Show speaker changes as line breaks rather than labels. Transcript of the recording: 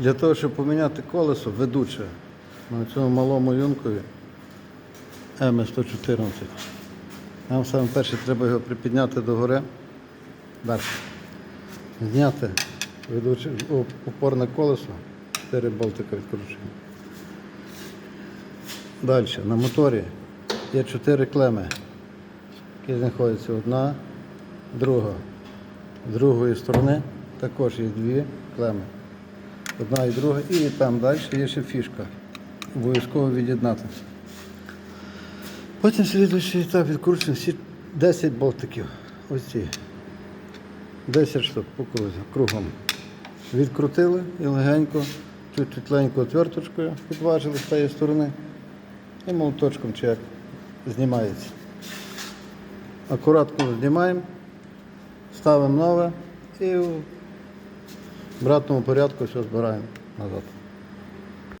Для того, щоб поміняти колесо ведуче на цьому малому юнкові М114, нам саме перше треба його припідняти догори. Далі. Зняти ведуче опорне колесо, 4 болтика відкручені. Далі, на моторі є 4 клеми, які знаходяться одна, друга. З другої сторони також є дві клеми. Одна і друга. І там далі є ще фішка. Обов'язково від'єднати. Потім слідуючий етап відкручуємо всі 10 болтиків. Ось ці. 10 штук по кругом. Відкрутили і легенько, чуть-чуть легенько отверточкою підважили з тієї сторони. І молоточком чи як знімається. Акуратно знімаємо, ставимо нове і в обратному порядку все збираємо назад.